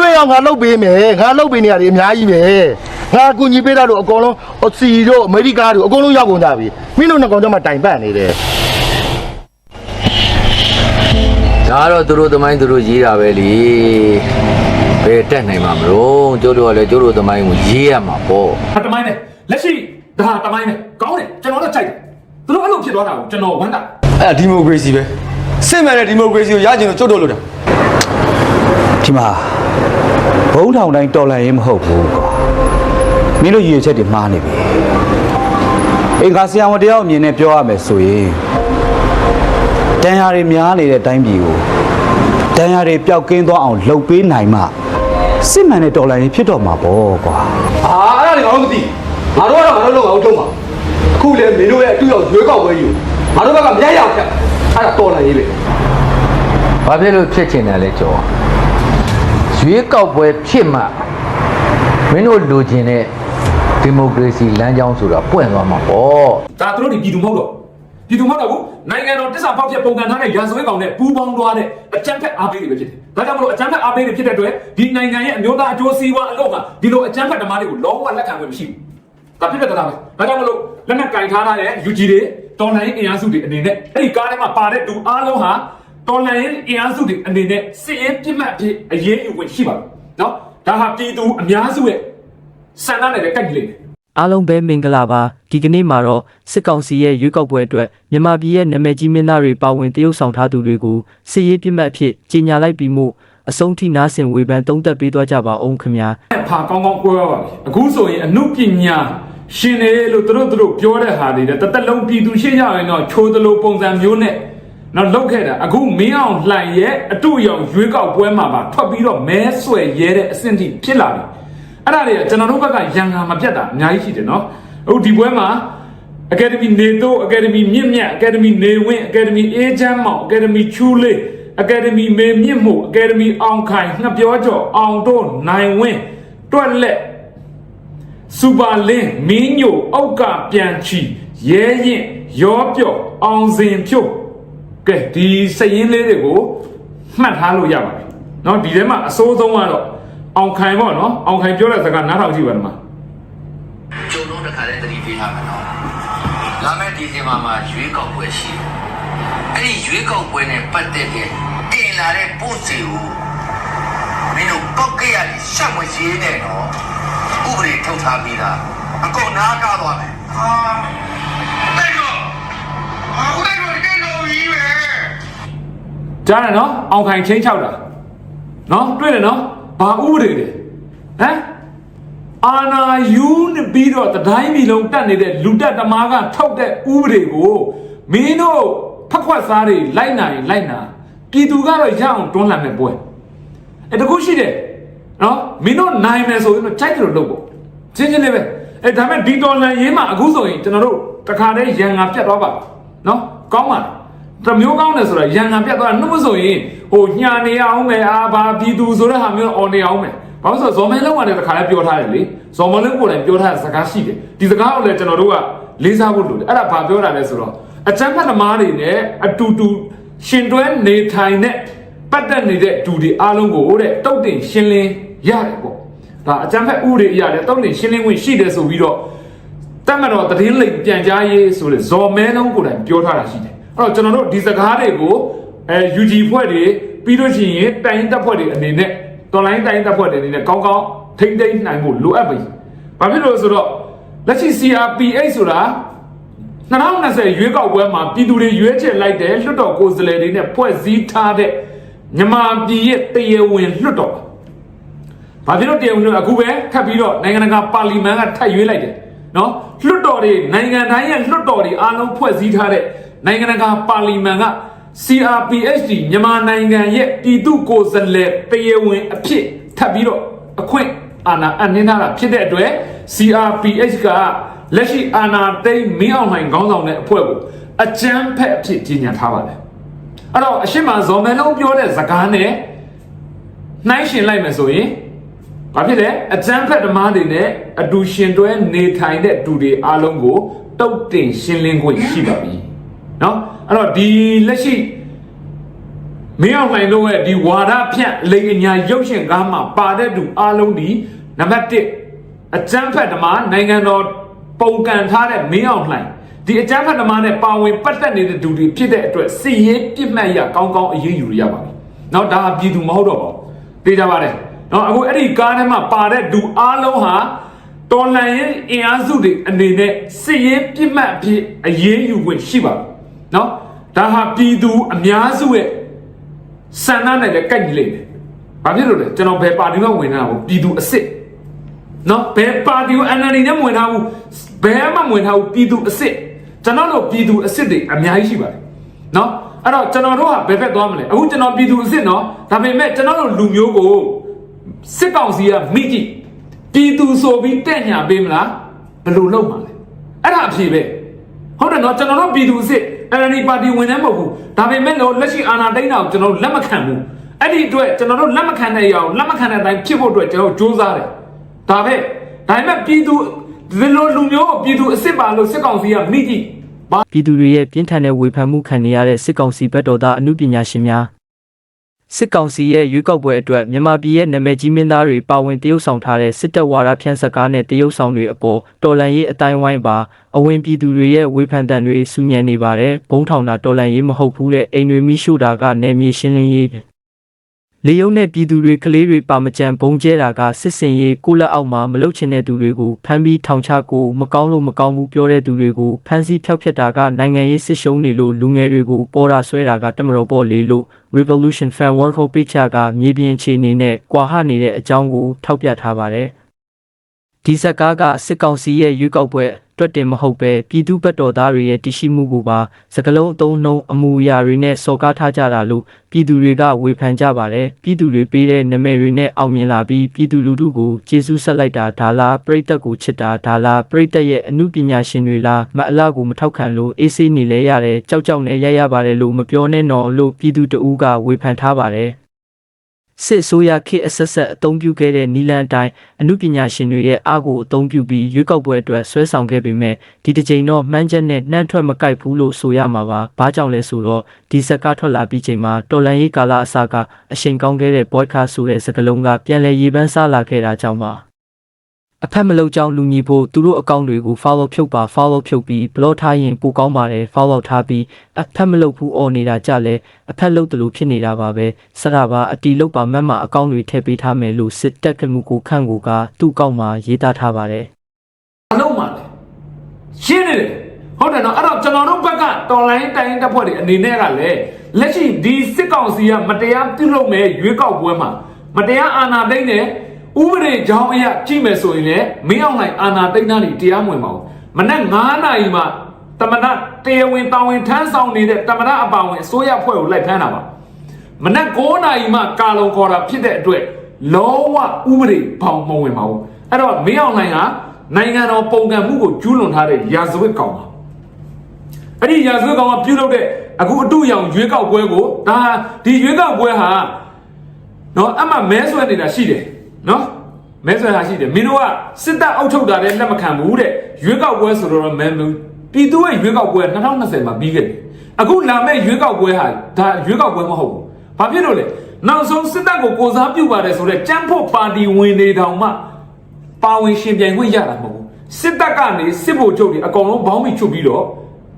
လွှဲအောင်ငါလုပ်ပေးမယ်ငါလုပ်ပေးနေရတယ်အများကြီးပဲငါအကူညီပေးတာတို့အကုန်လုံးအစီတို့အမေရိကတို့အကုန်လုံးရောက်ကုန်ကြပြီမင်းတို့နှစ်ကောင်ကြောင့်မှတိုင်ပတ်နေတယ်ဒါကတော့သူတို့သမိုင်းသူတို့ရေးတာပဲလေဘယ်တက်နိုင်မှာမလို့ကျိုးတို့ကလည်းကျိုးတို့သမိုင်းကိုရေးရမှာပေါ့ဟာတမိုင်းနဲ့လက်ရှိဒါတမိုင်းနဲ့ကောင်းတယ်ကျွန်တော်တော့ကြိုက်တယ်သူတို့အဲ့လိုဖြစ်သွားတာကိုကျွန်တော်ဝမ်းသာအဲ့ဒါဒီမိုကရေစီပဲစစ်မှန်တဲ့ဒီမိုကရေစီကိုရကျင်လို့ကြွတ်တော့လို့တာဒီမှာ ဘုံထောင်တိုင်းတော်လှန်ရေးမဟုတ်ဘူးကွာမင်းတို့ရည်ရွယ်ချက်တွေမှားနေပြီအင်္ဂါဆရာဝန်တယောက်အမြင်နဲ့ပြောရမယ်ဆိုရင်တန်ရာတွေများနေတဲ့အတိုင်းပြည်ကိုတန်ရာတွေပျောက်ကင်းသွားအောင်လှုပ်ပေးနိုင်မှစစ်မှန်တဲ့တော်လှန်ရေးဖြစ်တော့မှာပေါ့ကွာအာအဲ့ဒါတွေငါတို့မသိငါတို့ကတော့ငါတို့လုံးအောင်ထုံးပါအခုလေမင်းတို့ရဲ့အတူရောက်ရွေးကောက်ပွဲကြီးကိုငါတို့ဘက်ကမရရအောင်ဖြတ်အဲ့ဒါတော်လာရေးပဲဘာဖြစ်လို့ဖြစ်ချင်တယ်လဲကျော် ရွေးကောက်ပွဲဖြစ်မှမင်းတို့လိုချင်တဲ့ဒီမိုကရေစီလမ်းကြောင်းဆိုတာပွင့်သွားမှာပေါ့ဒါသူတို့ဒီပြည်သူမဟုတ်တော့ပြည်သူမဟုတ်တော့ဘူးနိုင်ငံတော်တစ္ဆာဖောက်ပြပုံကန်ထားတဲ့ရာဇဝတ်ကောင်နဲ့ပူးပေါင်းသွားတဲ့အကြမ်းဖက်အားပေးတွေပဲဖြစ်တယ်ဒါကြောင့်မလို့အကြမ်းဖက်အားပေးတွေဖြစ်တဲ့အတွက်ဒီနိုင်ငံရဲ့အမျိုးသားအကျိုးစီးပွားအလုပ်ကဒီလိုအကြမ်းဖက်ဓမ္မတွေကိုလုံးဝလက်ခံခွင့်မရှိဘူးဒါဖြစ်တဲ့တရားပဲဒါကြောင့်မလို့လက်နက်ကင်ထားတဲ့ UG တွေတော်လှန်ရေးအင်အားစုတွေအနေနဲ့အဲ့ဒီကားထဲမှာပါတဲ့သူအားလုံးဟာ တော်လှန်ရေးအင်အားစုတွေအနေနဲ့စစ်ရေးပြစ်မှတ်အဖြစ်အရေးယူခွင့်ရှိပါတယ်နော်ဒါဟာပြည်သူအများစုရဲ့ဆန္ဒနဲ့လည်းကိုက်ကြည့်လိမ့်မယ်အားလုံးပဲမင်္ဂလာပါဒီကနေ့မှာတော့စစ်ကောင်စီရဲ့ရွေးကောက်ပွဲအတွက်မြန်မာပြည်ရဲ့နာမည်ကြီးမင်းသားတွေပါဝင်တရုတ်ဆောင်ထားသူတွေကိုစစ်ရေးပြစ်မှတ်အဖြစ်ကြီးညာလိုက်ပြီးမှအဆုံးထိနားဆင်ဝေဖန်သုံးသပ်ပေးသွားကြပါအောင်ခင်ဗျာဖာကောင်းကောင်းကိုရပါပြီအခုဆိုရင်အမှုပညာရှင်တယ်လို့သူတို့သူတို့ပြောတဲ့ဟာတွေတဲ့တစ်သက်လုံးပြည်သူရှေ့ရရင်တော့ချိုးသလိုပုံစံမျိုးနဲ့ တော့လောက်ခဲ့တာအခုမင်းအောင်လှိုင်ရဲ့အတူရောင်ရွေးကောက်ပွဲမှာပါထွက်ပြီးတော့မဲဆွယ်ရဲတဲ့အဆင့်ထိဖြစ်လာပြီအဲ့ဒါတွေကကျွန်တော်တို့ဘက်ကရန်ငါမပြတ်တာအများကြီးရှိတယ်နော်အခုဒီပွဲမှာ Academy နေတော့ Academy မြင့်မြတ် Academy နေဝင်း Academy အေးချမ်းမောင် Academy ချူလေး Academy မေမြင့်မှု Academy အောင်ခိုင်ငှက်ပြောကျော်အောင်တို့နိုင်ဝင်းတွက်လက်စူပါလင်းမင်းညိုအောက်ကပြန်ချီရဲရင်ရောပြော့အောင်စင်ဖြို့ ကဲဒီစရင်လေးတွေကိုမှတ်ထားလို့ရပါတယ်เนาะဒီထဲမှာအစိုးဆုံးကတော့အောင်ခိုင်ပေါ့เนาะအောင်ခိုင်ပြောတဲ့စကားနားထောင်ကြည့်ပါဦးမှာ ကျုံလုံးတစ်ခါတည်းသတိပေးထားမယ်နော်လာမယ့်ဒီဇင်ဘာမှာရွေးကောက်ပွဲရှိတယ်အဲ့ဒီရွေးကောက်ပွဲနဲ့ပတ်သက်တဲ့တင်လာတဲ့ပို့စီကိုမင်းတို့ပောက်ကရရရှက်မရေးနဲ့နော်ဥပဒေထုတ်ထားပြီးသားအကုန်နားကားသွားမယ်ဟာတိုက်တော့အခုတိုက်တော့တိတ်တော့ကြီးပဲ ကြားတယ်နော်အောင်ခိုင်ချင်းချောက်တာနော်တွေ့တယ်နော်ဘာဥပဒေလဲဟမ်အာနာယူနဲ့ပြီးတော့တတိုင်းပြည်လုံးတက်နေတဲ့လူတက်တမားကထုတ်တဲ့ဥပဒေကိုမင်းတို့ဖက်ခွက်စားတွေလိုက်နိုင်လိုက်နာပြည်သူကတော့ရအောင်တွန်းလှန်တဲ့ပွဲအဲတခုရှိတယ်နော်မင်းတို့နိုင်မယ်ဆိုရင်တော့ကြိုက်တယ်လို့လုပ်ပေါ့ချင်းချင်းလေးပဲအဲဒါမဲ့ဒီတော်လန်ရေးမှာအခုဆိုရင်ကျွန်တော်တို့တခါတည်းရန်ငါပြတ်သွားပါနော်ကောင်းပါလား တမျိုးကောင်းတယ်ဆိုတာရန်ငံပြတ်သွားတာနှုတ်မဆိုရင်ဟိုညာနေအောင်မယ်အာဘာပြည်သူဆိုတဲ့ဟာမျိုးအော်နေအောင်မယ်ဘာလို့ဆိုတော့ဇော်မဲလုံးကလည်းတစ်ခါလည်းပြောထားတယ်လေဇော်မဲလုံးကိုလည်းပြောထားတဲ့စကားရှိတယ်ဒီစကားကိုလည်းကျွန်တော်တို့ကလေးစားဖို့လိုတယ်အဲ့ဒါဘာပြောတာလဲဆိုတော့အချမ်းဖတ်သမားတွေနဲ့အတူတူရှင်တွဲနေထိုင်တဲ့ပတ်သက်နေတဲ့ဒူတွေအားလုံးကိုတဲ့တုတ်တင်ရှင်းလင်းရတယ်ပေါ့ဒါအချမ်းဖတ်ဥတွေအရာလည်းတုတ်တင်ရှင်းလင်းခွင့်ရှိတယ်ဆိုပြီးတော့တတ်မတော်သတင်းလိပ်ပြန်ကြားရေးဆိုလေဇော်မဲလုံးကိုယ်တိုင်ပြောထားတာရှိတယ်အဲ့ တော့ကျွန်တော်တို့ဒီစကားတွေကိုအဲ UG ဖွဲ့တွေပြီးလို့ရှိရင်တိုင်းတပ်ဖွဲ့တွေအနေနဲ့တော်လိုင်းတိုင်းတပ်ဖွဲ့တွေအနေနဲ့ကောင်းကောင်းထိမ့်သိမ့်နိုင်ဖို့လိုအပ်ပြီဘာဖြစ်လို့လဲဆိုတော့လက်ရှိ CRPH ဆိုတာ2020ရွေးကောက်ပွဲမှာပြည်သူတွေရွေးချယ်လိုက်တဲ့လွှတ်တော်ကိုယ်စားလှယ်တွေနဲ့ဖွဲ့စည်းထားတဲ့မြန်မာပြည်ရဲ့တရားဝင်လွှတ်တော်ပါ။ဘာဖြစ်လို့တရားဝင်လို့အခုပဲထပ်ပြီးတော့နိုင်ငံတကာပါလီမန်ကထပ်ရွေးလိုက်တယ်နော်လွှတ်တော်တွေနိုင်ငံတိုင်းရဲ့လွှတ်တော်တွေအားလုံးဖွဲ့စည်းထားတဲ့ နိုင်ငံတကာပါလီမန်က CRPHD မြန်မာနိုင်ငံရဲ့ပြည်သူ့ကိုယ်စားလှယ်တရားဝင်အဖြစ်ထပ်ပြီးတော့အခွင့်အာဏာအနှင်းထားတာဖြစ်တဲ့အတွက် CRPH ကလက်ရှိအာဏာသိမ်းမင်းအောင်လှိုင်ခေါင်းဆောင်တဲ့အဖွဲ့ကိုအကြမ်းဖက်အဖြစ်ကြီးညာထားပါတယ်အဲ့တော့အရှိမဇော်မဲလုံးပြောတဲ့စကားနဲ့နှိုင်းရှင်လိုက်မယ်ဆိုရင်ဘာဖြစ်လဲအကျန်းဖက်ဓမ္မတွေနဲ့အတူရှင်တွဲနေထိုင်တဲ့သူတွေအားလုံးကိုတုတ်တင်ရှင်းလင်းခွင့်ရှိပါပြီ နော်အဲ့တော့ဒီလက်ရှိမင်းအောင်လှိုင်တို့ရဲ့ဒီဝါဒဖြန့်လိင်အညာရုပ်ရှင်ကားမှာပါတဲ့သူအလုံးဒီနံပါတ်1အကျန်းဖက်ဓမ္မနိုင်ငံတော်ပုံကန်ထားတဲ့မင်းအောင်လှိုင်ဒီအကျန်းဖက်ဓမ္မနဲ့ပါဝင်ပတ်သက်နေတဲ့သူတွေဖြစ်တဲ့အတွက်စီရင်ပြစ်မှတ်ရကောင်းကောင်းအရေးယူရပါပြီ။နောက်ဒါပြည်သူမဟုတ်တော့ပါဘူး။သိကြပါတယ်။နော်အခုအဲ့ဒီကားထဲမှာပါတဲ့သူအလုံးဟာတော်လှန်ရေးအင်အားစုတွေအနေနဲ့စီရင်ပြစ်မှတ်အဖြစ်အရေးယူဝင်ရှိပါဘူး။ နော်ဒါဟာပြည်သူအများစုရဲ့ဆန္ဒနဲ့လည်းကိုက်ညီလိမ့်မယ်။ဘာဖြစ်လို့လဲကျွန်တော်ဘယ်ပါတီမှဝင်တာဘူးပြည်သူအစ်စ်နော်ဘယ်ပါတီကို NLD နဲ့ဝင်ထားဘူးဘယ်မှဝင်ထားဘူးပြည်သူအစ်စ်ကျွန်တော်တို့ပြည်သူအစ်စ်တွေအများကြီးရှိပါတယ်နော်အဲ့တော့ကျွန်တော်တို့ကဘယ်ဘက်သွားမလဲအခုကျွန်တော်ပြည်သူအစ်စ်နော်ဒါပေမဲ့ကျွန်တော်တို့လူမျိုးကိုစစ်ကောင်စီကမိကြည့်ပြည်သူဆိုပြီးတဲ့ညာပေးမလားဘယ်လိုလုပ်မှာလဲအဲ့ဒါအဖြေပဲ ဟုတ်တယ်နော်ကျွန်တော်တို့ပြည်သူစစ် NLD ပါတီဝင်နေမဟုတ်ဘူးဒါပေမဲ့လို့လက်ရှိအာဏာသိမ်းတာကိုကျွန်တော်တို့လက်မခံဘူးအဲ့ဒီအတွက်ကျွန်တော်တို့လက်မခံတဲ့အရာကိုလက်မခံတဲ့အတိုင်းဖြစ်ဖို့အတွက်ကျွန်တော်တို့စ조사တယ်ဒါပဲဒါပေမဲ့ပြည်သူဒီလိုလူမျိုးကိုပြည်သူအစ်စ်ပါလို့စစ်ကောင်စီကမိကြည့်ဘာပြည်သူတွေရဲ့ပြင်းထန်တဲ့ဝေဖန်မှုခံနေရတဲ့စစ်ကောင်စီဘက်တော်သားအမှုပညာရှင်များ စစ်ကောင်စီရဲ့ရွေးကောက်ပွဲအတွက်မြန်မာပြည်ရဲ့နာမည်ကြီးမင်းသားတွေပါဝင်တရုတ်ဆောင်ထားတဲ့စစ်တပ်ဝါဒဖြန့်စကားနဲ့တရုတ်ဆောင်တွေအပေါ်တော်လန်ရေးအတိုင်းဝိုင်းပါအဝင်ပြည်သူတွေရဲ့ဝေဖန်တန်တွေစူးညံနေပါတယ်ဘုံထောင်တာတော်လန်ရေးမဟုတ်ဘူးတဲ့အိမ်တွေမိရှို့တာကနေမြေရှင်းလင်းရေး လေယုံနဲ့ပြည်သူတွေကလေးတွေပါမကြံဘုံကျဲတာကစစ်စင်ရေးကိုလက်အောက်မှာမလုတ်ချင်တဲ့သူတွေကိုဖမ်းပြီးထောင်ချကိုမကောင်းလို့မကောင်းဘူးပြောတဲ့သူတွေကိုဖမ်းဆီးဖျောက်ဖျက်တာကနိုင်ငံရေးစစ်ရှုံးနေလို့လူငယ်တွေကိုပေါ်တာဆွဲတာကတမတော်ပေါ်လေလို့ Revolution Fan World Cup Page ကမြေပြင်အခြေအနေနဲ့ကွာဟနေတဲ့အကြောင်းကိုထောက်ပြထားပါတယ်။ ဒီဇက်ကားကစစ်ကောင်စီရဲ့ရွေးကောက်ပွဲတွက်တင်မဟုတ်ပဲပြည်သူ့ဘက်တော်သားတွေရဲ့တရှိမှုကိုပါစကလုံးအသုံးနှုန်းအမူအရာတွေနဲ့စော်ကားထားကြတာလို့ပြည်သူတွေကဝေဖန်ကြပါတယ်ပြည်သူတွေပေးတဲ့နာမည်တွေနဲ့အောင်မြင်လာပြီးပြည်သူလူထုကိုကျေးဇူးဆက်လိုက်တာဒါလားပြိတ္တကိုချစ်တာဒါလားပြိတ္တရဲ့အမှုပညာရှင်တွေလားမအလားကိုမထောက်ခံလို့အေးဆေးနေလဲရတယ်ကြောက်ကြောက်နဲ့ရရပါတယ်လို့မပြောနဲ့တော့လို့ပြည်သူတအူးကဝေဖန်ထားပါတယ် စစ်ဆိုးရခေတ်အဆက်ဆက်အသုံးပြုခဲ့တဲ့နီလန်အတိုင်းအမှုပညာရှင်တွေရဲ့အားကိုအသုံးပြုပြီးရွေးကောက်ပွဲအတွက်ဆွဲဆောင်ခဲ့ပေမဲ့ဒီတစ်ချိန်တော့မှန်းချက်နဲ့နှမ်းထွက်မကိုက်ဘူးလို့ဆိုရမှာပါ။ဘာကြောင့်လဲဆိုတော့ဒီဇက်ကထွက်လာပြီးချိန်မှာတော်လန်ရေးကာလအစကအချိန်ကောင်းခဲ့တဲ့ podcast ဆိုတဲ့စကားလုံးကပြန်လည်ရေပန်းစားလာခဲ့တာကြောင့်ပါ။ အဖက်မလောက်ကြောင်းလူညီဖို့သူတို့အကောင့်တွေကို follow ဖြုတ်ပါ follow ဖြုတ်ပြီး block ထားရင်ပိုကောင်းပါတယ် follow ထားပြီးအဖက်မလောက်ဘူးអော်နေတာကြလဲအဖက်လောက်တလို့ဖြစ်နေတာပါပဲစရပါအတီလောက်ပါမတ်မှာအကောင့်တွေထည့်ပေးထားမယ်လို့စစ်တက်ကမှုကိုခန့်ကိုကသူ့အကောင့်မှာရေးသားထားပါတယ်အလုံးမှလဲရှင်းနေတယ်ဟုတ်တယ်နော်အဲ့တော့ကျွန်တော်တို့ဘက်ကတော်လိုင်းတိုင်းတပ်ဖွဲ့တွေအနေနဲ့ကလည်းလက်ရှိဒီစစ်ကောင်စီကမတရားပြုလုပ်မဲ့ရွေးကောက်ပွဲမှာမတရားအာဏာသိမ်းတဲ့ ဥပဒေကြောင်းအရကြည့်မယ်ဆိုရင်လည်းမင်းအောင်လှိုင်အာဏာသိမ်းတာတွေတရားမဝင်ပါဘူးမနက်9နာရီမှတမနာတရားဝင်တာဝန်ထမ်းဆောင်နေတဲ့တမနာအပါဝင်အစိုးရဖွဲ့ကိုလိုက်ဖမ်းတာပါမနက်9နာရီမှကာလုံခေါ်တာဖြစ်တဲ့အတွက်လုံးဝဥပဒေဘောင်မဝင်ပါဘူးအဲ့တော့မင်းအောင်လှိုင်ကနိုင်ငံတော်ပုံကံမှုကိုကျူးလွန်ထားတဲ့ရာဇဝတ်ကောင်ပါအဲ့ဒီရာဇဝတ်ကောင်ကပြုလုပ်တဲ့အခုအတူရောင်ရွေးကောက်ပွဲကိုဒါဒီရွေးကောက်ပွဲဟာနော်အမှမဲဆွဲနေတာရှိတယ် နော်မဲဆွဲတာရှိတယ်မင်းတို့ကစစ်တပ်အုပ်ချုပ်တာလည်းလက်မခံဘူးတဲ့ရွေးကောက်ပွဲဆိုတော့မဲမပြည်သူရဲ့ရွေးကောက်ပွဲ2020မှာပြီးခဲ့တယ်အခုလာမယ့်ရွေးကောက်ပွဲဟာဒါရွေးကောက်ပွဲမဟုတ်ဘူးဘာဖြစ်လို့လဲနောက်ဆုံးစစ်တပ်ကိုကိုစားပြုပါတယ်ဆိုတော့ကြမ်းဖို့ပါတီဝင်နေတောင်မှပါဝင်ရှင်ပြိုင်ခွင့်ရတာမဟုတ်ဘူးစစ်တပ်ကနေစစ်ဗိုလ်ချုပ်တွေအကောင်လုံးဘောင်းပြီးချုပ်ပြီးတော့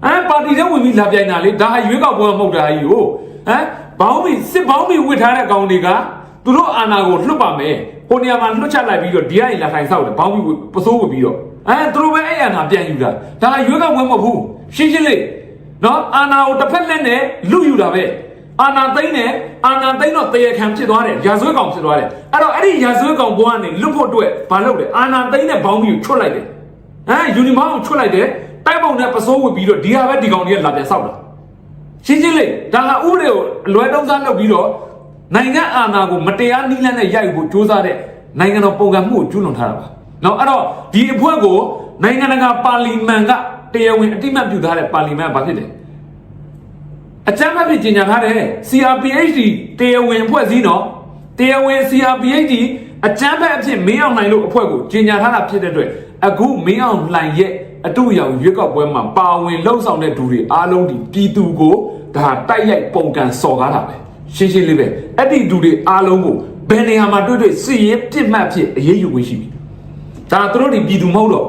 ဟမ်ပါတီထဲဝင်ပြီးလာပြိုင်တာလေဒါဟာရွေးကောက်ပွဲမဟုတ်တာကြီးကိုဟမ်ဘောင်းပြီးစစ်ဘောင်းပြီးဝစ်ထားတဲ့ကောင်တွေကသူတို့အာဏာကိုလွတ်ပါမယ် ဟိုနေရာမှာလွတ်ချလိုက်ပြီးတော့ဒီကနေလာထိုင်ဆောက်တယ်ဘောင်းပြီးပစိုးဝစ်ပြီးတော့ဟမ်သူတို့ပဲအဲ့အာဏာပြန်ယူတာဒါဟာရွေးကောက်ပွဲမဟုတ်ဘူးရှင်းရှင်းလေးနော်အာဏာကိုတစ်ဖက်လက်နဲ့လူယူတာပဲအာနာသိမ့်နဲ့အာနာသိမ့်တော့တရေခံဖြစ်သွားတယ်ရာဇဝတ်ကောင်ဖြစ်သွားတယ်အဲ့တော့အဲ့ဒီရာဇဝတ်ကောင်ဘွားကနေလွတ်ဖို့အတွက်ဘာလုပ်လဲအာနာသိမ့်နဲ့ဘောင်းပြီးကိုချွတ်လိုက်တယ်ဟမ်ယူနီမောင်းကိုချွတ်လိုက်တယ်တိုက်ပုံနဲ့ပစိုးဝစ်ပြီးတော့ဒီဟာပဲဒီကောင်တွေကလာပြန်ဆောက်တာရှင်းရှင်းလေးဒါကဥပဒေကိုအလွဲတုံးစားလုပ်ပြီးတော့ နိုင်ငံအာဏာကိုမတရားနှိလန်းနဲ့ရိုက်ဖို့ကြိုးစားတဲ့နိုင်ငံတော်ပုံကံမှုကိုကျူးလွန်ထားတာပါနော်အဲ့တော့ဒီအဖွဲ့ကိုနိုင်ငံတကာပါလီမန်ကတရားဝင်အတိအမှတ်ပြုထားတဲ့ပါလီမန်ကဘာဖြစ်လဲအကြမ်းဖက်ဖြစ်ကြီးညာထားတယ် CRPHD တရားဝင်ဖွဲ့စည်းတော့တရားဝင် CRPHD အကြမ်းဖက်အဖြစ်မင်းအောင်လှိုင်လို့အဖွဲ့ကိုကြီးညာထားတာဖြစ်တဲ့အတွက်အခုမင်းအောင်လှိုင်ရဲ့အတူရောင်ရွေးကောက်ပွဲမှာပါဝင်လှုပ်ဆောင်တဲ့သူတွေအားလုံးဒီပြည်သူကိုဒါတိုက်ရိုက်ပုံကန်စော်ကားတာပဲ ရှင်းရှင်းလေးပဲအဲ့ဒီလူတွေအားလုံးကိုဘယ်နေရာမှာတွေ့တွေ့စစ်ရေးပြစ်မှတ်ဖြစ်အရေးယူဝင်ရှိပြီဒါသူတို့တွေပြည်သူမဟုတ်တော့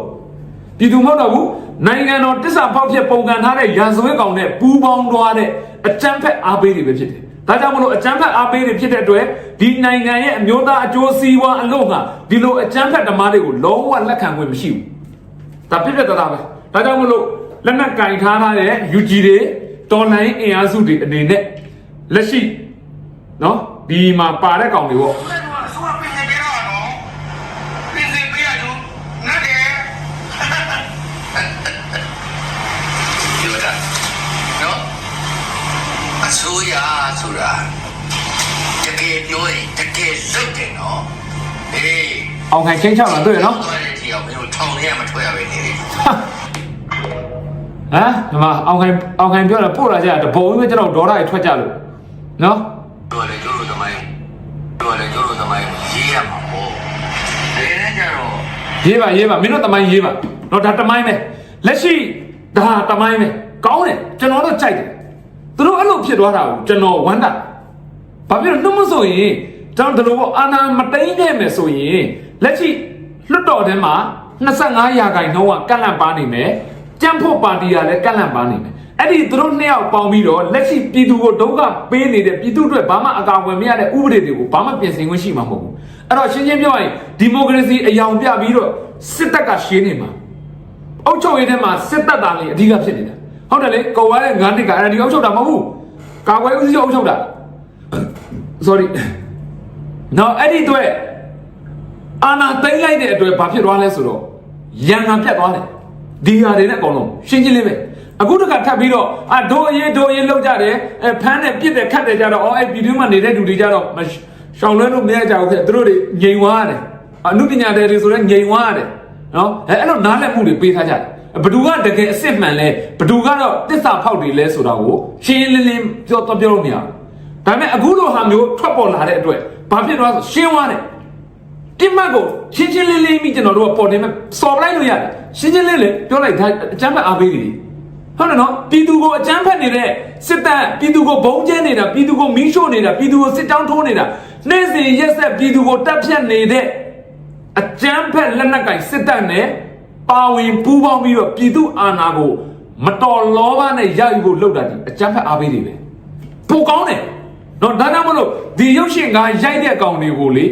ပြည်သူမဟုတ်တော့ဘူးနိုင်ငံတော်တစ္ဆာဖောက်ဖြစ်ပုံကန်ထားတဲ့ရာဇဝတ်ကောင်နဲ့ပူးပေါင်းသွားတဲ့အကြမ်းဖက်အားပေးတွေပဲဖြစ်တယ်ဒါကြောင့်မလို့အကြမ်းဖက်အားပေးတွေဖြစ်တဲ့အတွက်ဒီနိုင်ငံရဲ့အမျိုးသားအကျိုးစီးပွားအလို့ငါဒီလိုအကြမ်းဖက်ဓမ္မတွေကိုလုံးဝလက်ခံခွင့်မရှိဘူးဒါပြည့်ပြည့်သားသားပဲဒါကြောင့်မလို့လက်နက်ကင်ထားထားတဲ့ UG တွေတော်လိုင်းအင်အားစုတွေအနေနဲ့လက်ရှိ နော်ဒီမှာပါတဲ့ကောင်တွေပေါ့ဘယ်တော့ဆိုတော့ပြင်နေကြတော့နော်ပြင်နေပြရတော့ငါတယ်ပြောတာနော်အစိုးရဆိုတာတကယ်ပြောရင်တကယ်လုပ်တယ်နော်ဟေးအောင်ခိုင်ချင်းချောက်လာတွေ့ရနော်သွားတဲ့ทีအောင်မင်းတို့ထောင်ထဲကမထွက်ရပဲနေတယ်ဟမ်ဒီမှာအောင်ခိုင်အောင်ခိုင်ပြောတာပို့လာကြတာတပုံကြီးပဲကျွန်တော်ဒေါ်လာတွေထွက်ကြလို့နော် တို့လည်းတို့လိုသမိုင်းတို့လည်းတို့လိုသမိုင်းကိုရေးရမှာပေါ့ဒါနဲ့ကြတော့ရေးပါရေးပါမင်းတို့တမိုင်းရေးပါတော့ဒါတမိုင်းပဲလက်ရှိဒါတမိုင်းပဲကောင်းတယ်ကျွန်တော်တို့ကြိုက်တယ်သူတို့အဲ့လိုဖြစ်သွားတာကိုကျွန်တော်ဝမ်းတာဘာဖြစ်လို့နှုတ်မဆိုရင်ကျွန်တော်တို့ကအာနာမတိန်ခဲ့မယ်ဆိုရင်လက်ရှိလွတ်တော်ထဲမှာ25ရာခိုင်နှုန်းကကန့်လန့်ပါနေမယ်ကြံ့ဖို့ပါတီကလည်းကန့်လန့်ပါနေမယ် အဲ့ဒီသူတို့နှစ်ယောက်ပေါင်းပြီးတော့လက်ရှိပြည်သူကိုဒုက္ခပေးနေတဲ့ပြည်သူတွေဘာမှအကာအကွယ်မရတဲ့ဥပဒေတွေကိုဘာမှပြင်ဆင်ခွင့်ရှိမှာမဟုတ်ဘူးအဲ့တော့ရှင်းရှင်းပြောရင်ဒီမိုကရေစီအယောင်ပြပြီးတော့စစ်တပ်ကရှင်းနေမှာအုပ်ချုပ်ရေးထဲမှာစစ်တပ်သားလေးအဓိကဖြစ်နေတာဟုတ်တယ်လေကော်ဝါတဲ့ငါးနှစ်ကအဲ့ဒါဒီအုပ်ချုပ်တာမဟုတ်ဘူးကာကွယ်ဦးစီးချုပ်အုပ်ချုပ်တာ sorry နော်အဲ့ဒီအတွက်အာနာသိမ့်လိုက်တဲ့အတွက်ဘာဖြစ်သွားလဲဆိုတော့ရန်နာပြတ်သွားတယ်ဒီဟာတွေနဲ့အကုန်လုံးရှင်းရှင်းလေးပဲ အခုတခါထပ်ပြီးတော့အာဒိုအရေးဒိုအရေးလောက်ကြတယ်အဲဖမ်းတယ်ပြစ်တယ်ခတ်တယ်ကြတော့အော်အဲ့ပြည်တွင်းမှာနေတဲ့လူတွေကြတော့မရှောင်လွှဲလို့မရကြဘူးခဲ့သူတို့တွေငြိမ်သွားတယ်အမှုပညာတွေတွေဆိုတော့ငြိမ်သွားတယ်နော်အဲအဲ့လိုနားလည်မှုတွေပေးထားကြတယ်ဘဒူကတကယ်အစ်စ်မှန်လဲဘဒူကတော့တစ္ဆာဖောက်တွေလဲဆိုတာကိုရှင်းရှင်းလင်းလင်းပြောတော့ပြောလို့မရဘူးဒါပေမဲ့အခုလိုဟာမျိုးထွက်ပေါ်လာတဲ့အတွက်ဘာဖြစ်သွားဆိုရှင်းသွားတယ်တိမတ်ကိုရှင်းရှင်းလင်းလင်းပြီးကျွန်တော်တို့ကပေါ်တင်မဲ့စော်ပလိုက်လို့ရတယ်ရှင်းရှင်းလင်းလင်းပြောလိုက်ဒါအကျမ်းဖတ်အားပေးတယ် ဟုတ်တယ်နော်ပြည်သူကိုအကြမ်းဖက်နေတဲ့စစ်တပ်ပြည်သူကိုဘုံကျဲနေတာပြည်သူကိုမီးရှို့နေတာပြည်သူကိုစစ်တောင်းထိုးနေတာနေ့စဉ်ရက်ဆက်ပြည်သူကိုတပ်ဖြတ်နေတဲ့အကြမ်းဖက်လက်နက်ကင်စစ်တပ်နဲ့ပါဝင်ပူးပေါင်းပြီးတော့ပြည်သူအာဏာကိုမတော်လောဘနဲ့ရယူဖို့လုပ်တာဒီအကြမ်းဖက်အားပေးတွေပဲပိုကောင်းတယ်နော်ဒါကြောင့်မလို့ဒီရုပ်ရှင်ကရိုက်တဲ့အကောင်တွေကိုလေ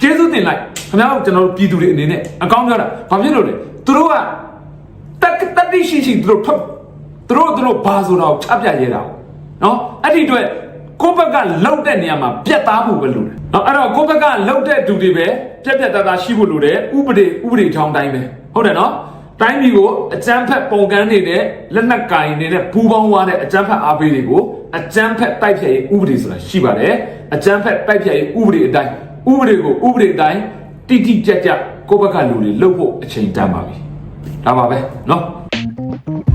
ကျေးဇူးတင်လိုက်ခင်ဗျားတို့ကျွန်တော်တို့ပြည်သူတွေအနေနဲ့အကောင်းပြောတာဘာဖြစ်လို့လဲသူတို့ကတက်တက်တိရှိရှိသူတို့ထွက် သူတို့သူတို့ဘာဆိုတော့ချပြရဲတာနော်အဲ့ဒီအတွက်ကိုယ့်ဘက်ကလှုပ်တဲ့နေရာမှာပြတ်သားဖို့ပဲလိုတယ်နော်အဲ့တော့ကိုယ့်ဘက်ကလှုပ်တဲ့သူတွေပဲပြတ်ပြတ်သားသားရှိဖို့လိုတယ်ဥပဒေဥပဒေထောင်တိုင်းပဲဟုတ်တယ်နော်တိုင်းပြည်ကိုအကြမ်းဖက်ပုံကန်းနေတဲ့လက်နက်ကင်နေတဲ့ပူပေါင်းသွားတဲ့အကြမ်းဖက်အားပေးတွေကိုအကြမ်းဖက်တိုက်ဖြတ်ရေးဥပဒေဆိုတာရှိပါတယ်အကြမ်းဖက်တိုက်ဖြတ်ရေးဥပဒေအတိုင်းဥပဒေကိုဥပဒေအတိုင်းတိတိကျကျကိုယ့်ဘက်ကလူတွေလှုပ်ဖို့အချိန်တန်ပါပြီဒါပါပဲနော်